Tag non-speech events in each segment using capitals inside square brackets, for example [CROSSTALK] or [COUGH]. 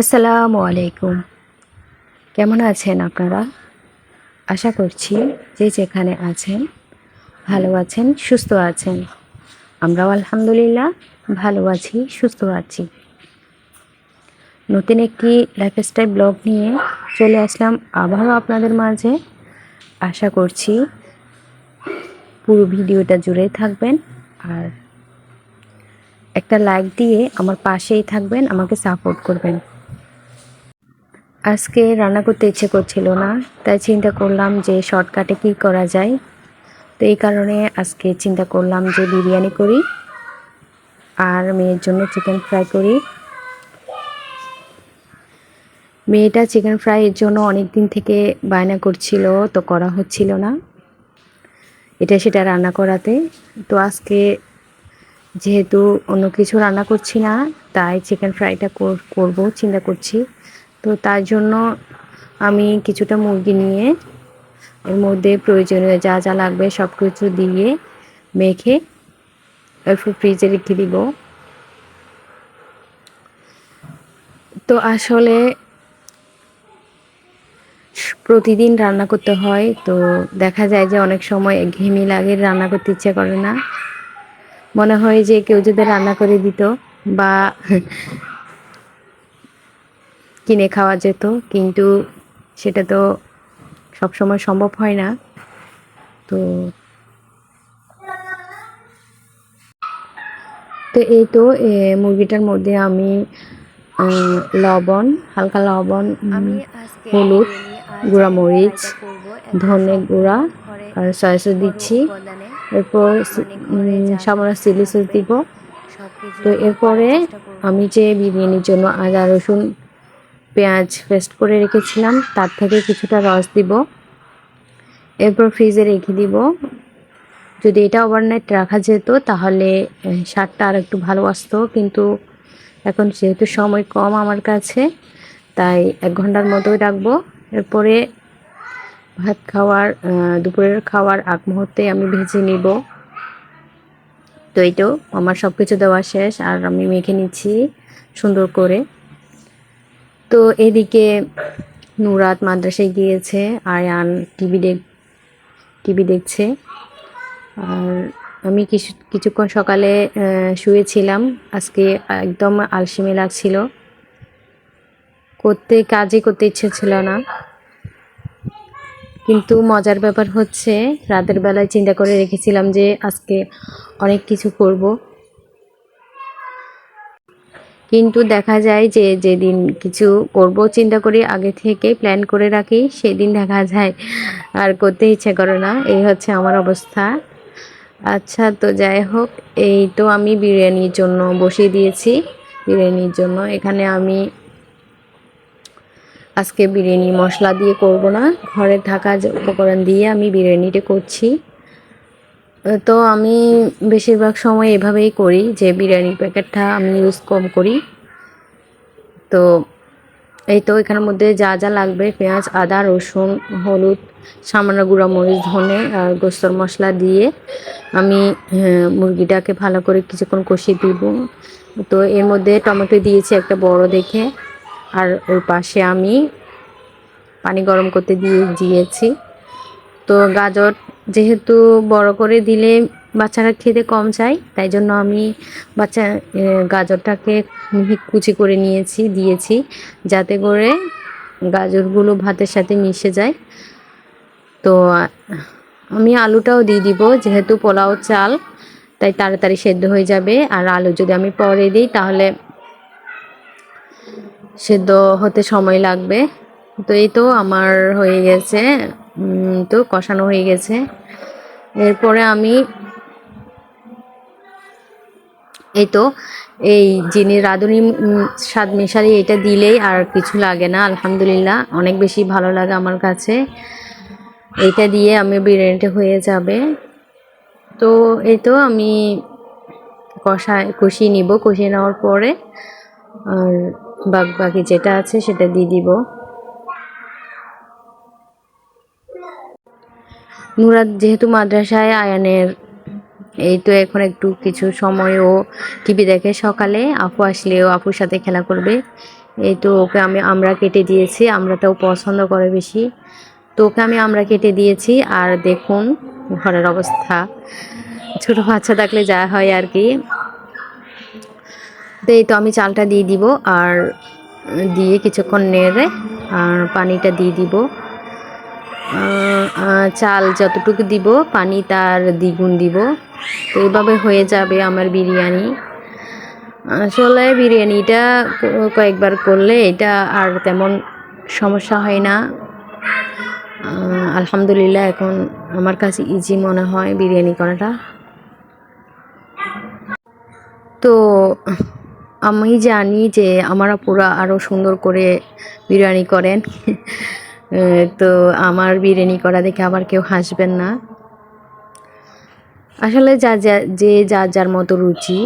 আসসালামু আলাইকুম। কেমন আছেন আপনারা? আশা করছি যে যেখানে আছেন ভালো আছেন, সুস্থ আছেন। আমরাও আলহামদুলিল্লাহ ভালো আছি, সুস্থ আছি। নতুন একটি লাইফস্টাইল ব্লগ নিয়ে চলে আসলাম আবারও আপনাদের মাঝে। আশা করছি পুরো ভিডিওটা জুড়ে থাকবেন আর একটা লাইক দিয়ে আমার পাশেই থাকবেন, আমাকে সাপোর্ট করবেন। আজকে রান্না করতে ইচ্ছে করছিল না, তাই চিন্তা করলাম যে শর্টকাটে কি করা যায়। তো এই কারণে আজকে চিন্তা করলাম যে বিরিয়ানি করি আর মেয়ের জন্য চিকেন ফ্রাই করি। মেয়েটা চিকেন ফ্রাইয়ের জন্য অনেক দিন থেকে বায়না করছিল, তো করা হচ্ছিল না। এটা সেটা রান্না করাতে। তো আজকে যেহেতু অন্য কিছু রান্না করছি না, তাই চিকেন ফ্রাইটা করব, চিন্তা করছি। তো তার জন্য আমি কিছুটা মুরগি নিয়ে এর মধ্যে প্রয়োজনীয় যা যা লাগবে সব কিছু দিয়ে মেখে এরপর ফ্রিজে রেখে দিব। তো আসলে প্রতিদিন রান্না করতে হয়, তো দেখা যায় যে অনেক সময় ঘেমি লাগে, রান্না করতে ইচ্ছে করে না। মনে হয় যে কেউ যদি রান্না করে দিত বা কিনে খাওয়া যেত কিন্তু সেটা তো সবসময় সম্ভব হয় না। তো তো এই তো মুরগিটার মধ্যে আমি লবণ হালকা লবণ হলুদ গুঁড়া মরিচ ধনে গুঁড়া আর সয়া সস দিচ্ছি। এরপর উম, সামান্য চিলি সস দিব। তো এরপরে আমি যে বিরিয়ানির জন্য আদা রসুন পেঁয়াজ পেস্ট করে রেখেছিলাম, তার থেকে কিছুটা রস দিব। এরপর ফ্রিজে রেখে দিব। যদি এটা ওভারনাইট রাখা যেত, তাহলে স্বাদটা আর একটু ভালো আসতো। কিন্তু এখন যেহেতু সময় কম আমার কাছে, তাই এক ঘণ্টার মতোই রাখব। এরপরে ভাত খাওয়ার দুপুরের খাওয়ার আগ মুহূর্তে আমি ভেজে নিব। তো এই তো, আমার সব কিছু দেওয়া শেষ, আর আমি মেখে নিচ্ছি সুন্দর করে। তো এদিকে নুরাত মাদ্রাসায় গিয়েছে, আয়ান টিভি দেখ, টিভি দেখছে। আর আমি কিছু, কিছুক্ষণ সকালে শুয়েছিলাম। আজকে একদম আলসেমি লাগছিল। করতে, কাজই করতে ইচ্ছে ছিল না। কিন্তু মজার ব্যাপার হচ্ছে, রাতের বেলায় চিন্তা করে রেখেছিলাম যে আজকে অনেক কিছু করব। কিন্তু দেখা যায় যে যেদিন কিছু করব, চিন্তা করি, আগে থেকে প্ল্যান করে রাখি, সেদিন দেখা যায় আর করতে ইচ্ছে করে না। এই হচ্ছে আমার অবস্থা। আচ্ছা তো যাই হোক, এই তো আমি বিরিয়ানির জন্য বসিয়ে দিয়েছি। বিরিয়ানির জন্য এখানে আমি আজকে বিরিয়ানি মশলা দিয়ে করব না। ঘরে থাকা উপকরণ দিয়ে আমি বিরিয়ানিটা করছি। তো আমি বেশিরভাগ সময় এভাবেই করি যে বিরিয়ানির প্যাকেটটা আমি ইউজ কম করি। তো এই তো এখানের মধ্যে যা যা লাগবে, পেঁয়াজ, আদা, রসুন, হলুদ, সামান্য গুঁড়া মরিচ, ধনে আর গোস্তর মশলা দিয়ে আমি মুরগিটাকে ভালো করে কিছুক্ষণ কষিয়ে দিব। তো এর মধ্যে টমেটো দিয়েছি একটা বড় দেখে, আর ওর পাশে আমি পানি গরম করতে দিয়ে দিয়েছি। তো গাজর যেহেতু বড় করে দিলে বাচ্চারা খেতে কম চায়, তাই জন্য আমি বাচ্চা গাজরটাকে কুচি করে নিয়েছি, দিয়েছি, যাতে করে গাজরগুলো ভাতের সাথে মিশে যায়। তো, আমি আলুটাও দিয়ে দিব, যেহেতু পোলাও চাল, তাই তাড়াতাড়ি সেদ্ধ হয়ে যাবে। আর আলু যদি আমি পরে দিই, তাহলে সেদ্ধ হতে সময় লাগবে। তো এই তো আমার হয়ে গেছে তো কষানো হয়ে গেছে। এরপরে আমি এই তো এই যিনি রাঁধুনি স্বাদ মিশালি এটা দিলেই আর কিছু লাগে না, আলহামদুলিল্লাহ। অনেক বেশি ভালো লাগে আমার কাছে। এইটা দিয়ে আমি বিরিয়ানিটা হয়ে যাবে। তো এই তো আমি কষা, কষিয়ে নিব। কষিয়ে নেওয়ার পরে আর বাকি যেটা আছে সেটা দিয়ে দিব। নুরাত যেহেতু মাদ্রাসায়, আয়ানের এই তো এখন একটু কিছু সময় ও টিভি দেখে। সকালে আপু আসলে ও আপুর সাথে খেলা করবে। এই তো ওকে আমি আমরা কেটে দিয়েছি আমরাটাও পছন্দ করে বেশি। তো ওকে আমি আমরা কেটে দিয়েছি, আর দেখুন ঘরের অবস্থা। ছোট বাচ্চা থাকলে যা হয় আর কি। তো এই তো আমি চালটা দিয়ে দিব, আর দিয়ে কিছুক্ষণ নেড়ে, আর পানিটা দিয়ে দিব। চাল যতটুকু দিব, পানি তার দ্বিগুণ দিব। তো এইভাবে হয়ে যাবে আমার বিরিয়ানি। আসলে বিরিয়ানিটা কয়েকবার করলে এটা আর তেমন সমস্যা হয় না। আলহামদুলিল্লাহ এখন আমার কাছে ইজি মনে হয় বিরিয়ানি করাটা। তো আমি জানি যে আমার পুরা আরও সুন্দর করে বিরিয়ানি করেন। তো আমার বিরিয়ানি করা দেখে আবার কেউ হাসবেন না। আসলে যা যা, যে যার যার মতো রুচি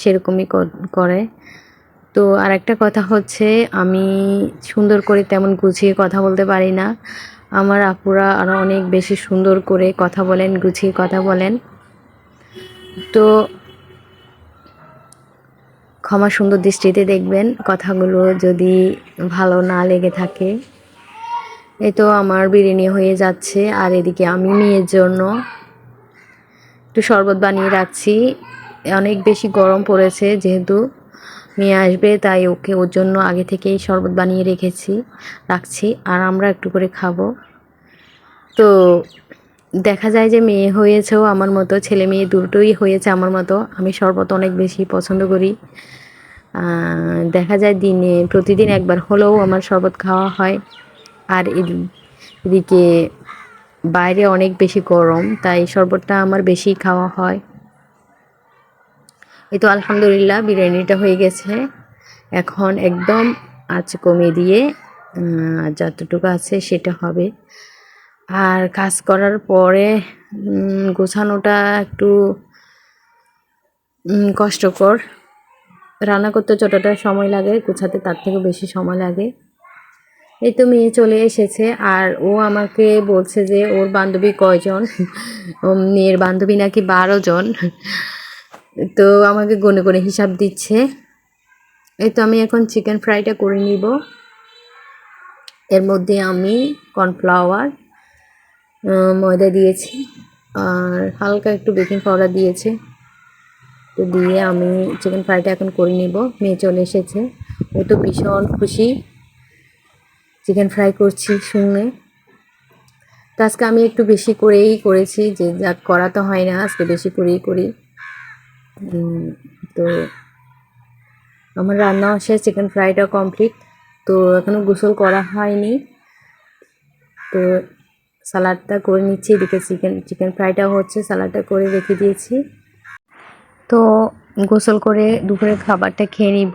সেরকমই করে। তো আর একটা কথা হচ্ছে, আমি সুন্দর করে তেমন গুছিয়ে কথা বলতে পারি না। আমার আপুরা আরও অনেক বেশি সুন্দর করে কথা বলেন, গুছিয়ে কথা বলেন। তো ক্ষমা সুন্দর দৃষ্টিতে দেখবেন, কথাগুলো যদি ভালো না লেগে থাকে। এই তো আমার বিরিয়ানি হয়ে যাচ্ছে, আর এদিকে আমি মেয়ের জন্য একটু শরবত বানিয়ে রাখছি। অনেক বেশি গরম পড়েছে যেহেতু মেয়ে আসবে, তাই ওকে ওর জন্য আগে থেকেই শরবত বানিয়ে রেখেছি, রাখছি, আর আমরা একটু করে খাব। তো দেখা যায় যে মেয়ে হয়েছেও আমার মতো, ছেলে মেয়ে দুটোই হয়েছে আমার মতো, আমি শরবত অনেক বেশি পছন্দ করি। দেখা যায় দিনে, প্রতিদিন একবার হলেও আমার শরবত খাওয়া হয়। আর এদি- এদিকে বাইরে অনেক বেশি গরম, তাই শরবতটা আমার বেশি খাওয়া হয়। এই তো আলহামদুলিল্লাহ, বিরিয়ানিটা হয়ে গেছে। এখন একদম আঁচ কমিয়ে দিয়ে যতটুকু আছে সেটা হবে। আর কাজ করার পরে গোছানোটা একটু কষ্টকর। রান্না করতে যতটা সময় লাগে, গোছাতে তার থেকে বেশি সময় লাগে। এই তো মেয়ে চলে এসেছে আর ও আমাকে বলছে যে ওর বান্ধবী কয়জন? [LAUGHS] মেয়ের বান্ধবী নাকি বারো জন। তো আমাকে গনে গনে হিসাব দিচ্ছে। এই তো আমি এখন চিকেন ফ্রাইটা করে নিব। এর মধ্যে আমি কর্নফ্লাওয়ার ময়দা দিয়েছি আর হালকা একটু বেকিং পাউডার দিয়েছে। তো দিয়ে আমি চিকেন ফ্রাইটা এখন করে নিব। মেয়ে চলে এসেছে। ও তো ভীষণ খুশি। চিকেন ফ্রাই করছি শুনে। তো আজকে আমি একটু বেশি করেই করেছি, যে যা করা তো হয় না, আজকে বেশি করেই করি। তো আমার রান্না শেষ, চিকেন ফ্রাইটা কমপ্লিট। তো এখনও গোসল করা হয়নি। তো সালাডটা করে নিচ্ছি, এদিকে চিকেন চিকেন ফ্রাইটা হচ্ছে সালাডটা করে রেখে দিয়েছি। তো গোসল করে দুপুরের খাবারটা খেয়ে নিব।